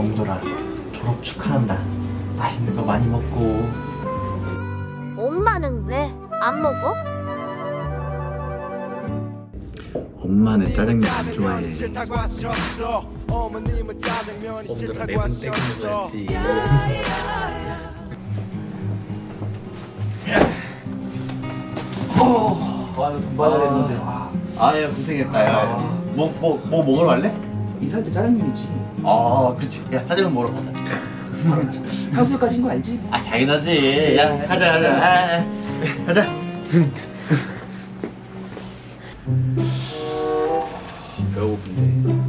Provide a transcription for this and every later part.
범돌아 졸업 축하한다. 맛있는 거 많이 먹고. 엄마는 왜 안 먹어? 엄마는 짜장면 안 좋아해. 범들아 매분 땡겨 먹어야지 아유 금방 했는데. 아유 고생했다. 야. 뭐뭐 뭐 먹으러 갈래? 이사할 때 짜장면이지 아 그렇지. 야 짜장면 먹으러 가자. 향수까지 인 거 알지? 아 당연하지. 야 가자 가자. 아, 아. 가자. 배고픈데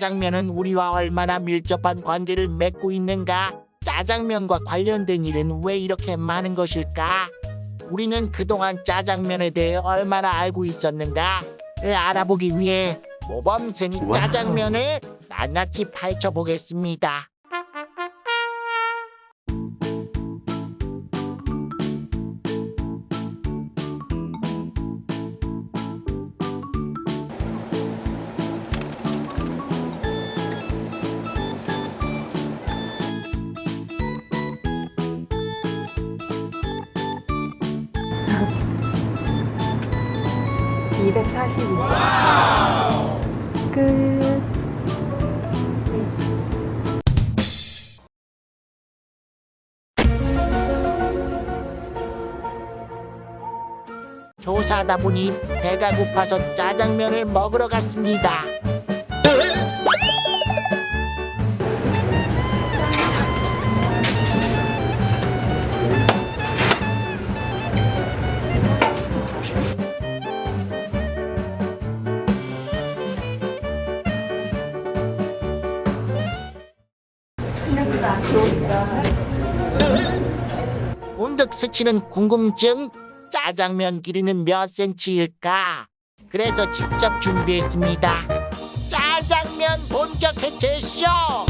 짜장면은 우리와 얼마나 밀접한 관계를 맺고 있는가? 짜장면과 관련된 일은 왜 이렇게 많은 것일까? 우리는 그동안 짜장면에 대해 얼마나 알고 있었는가? 를 알아보기 위해 모범생이. 짜장면을 낱낱이 파헤쳐 보겠습니다. 끝. 조사하다 보니 배가 고파서 짜장면을 먹으러 갔습니다. 문득 스치는 궁금증 짜장면 길이는 몇 센치일까? 그래서 직접 준비했습니다. 짜장면 본격 해체쇼!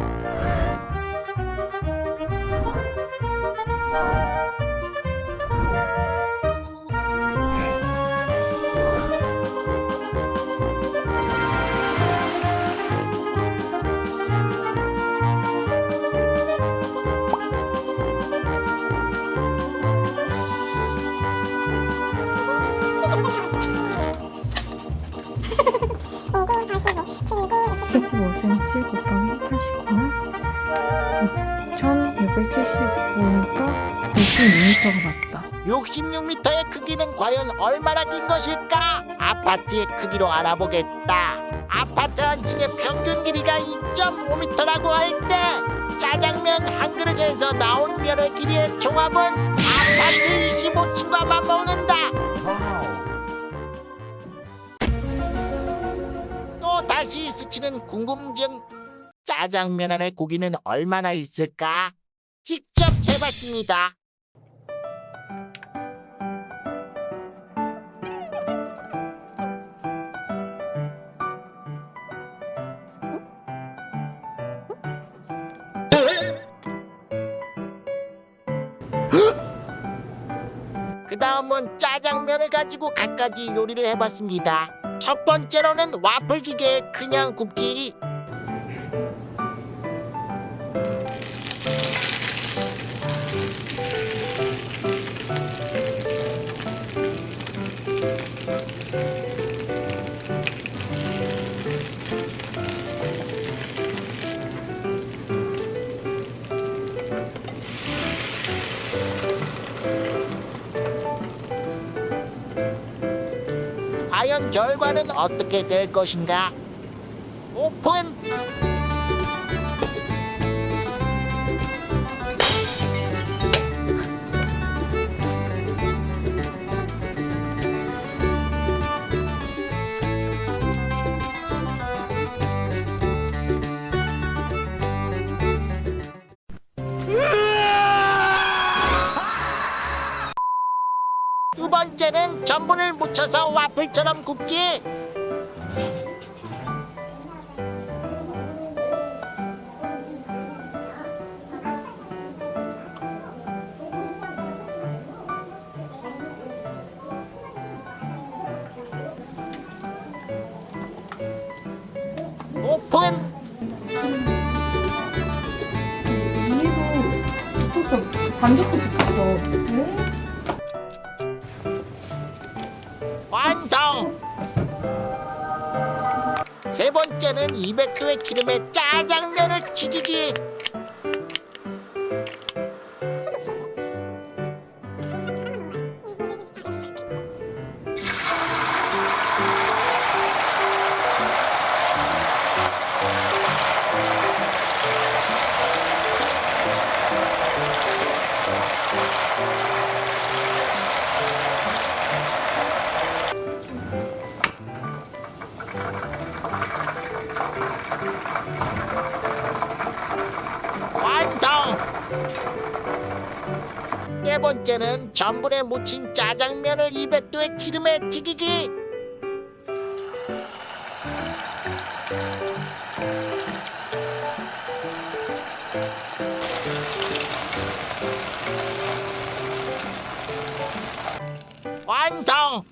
2675니까 56m가 맞다. 66m의 크기는 과연 얼마나 긴 것일까? 아파트의 크기로 알아보겠다. 아파트 한 층의 평균 길이가 2.5m라고 할 때 짜장면 한 그릇에서 나온 면의 길이의 총합은 아파트 25층과 맞먹는다. 또 다시 스치는 궁금증. 짜장면 안에 고기는 얼마나 있을까? 직접 세봤습니다. 그 다음은 짜장면을 가지고 갖가지 요리를 해봤습니다. 첫 번째로는 와플 기계에 그냥 굽기. 과연 결과는 어떻게 될 것인가? 오픈! 전분을 묻혀서 와플처럼 굽기. 오픈! 반죽도 붙었어. 네? 번째는 200도의 기름에 짜장면을 튀기기. 완성! 네 번째는 전분에 묻힌 짜장면을 200도의 기름에 튀기기. 완성!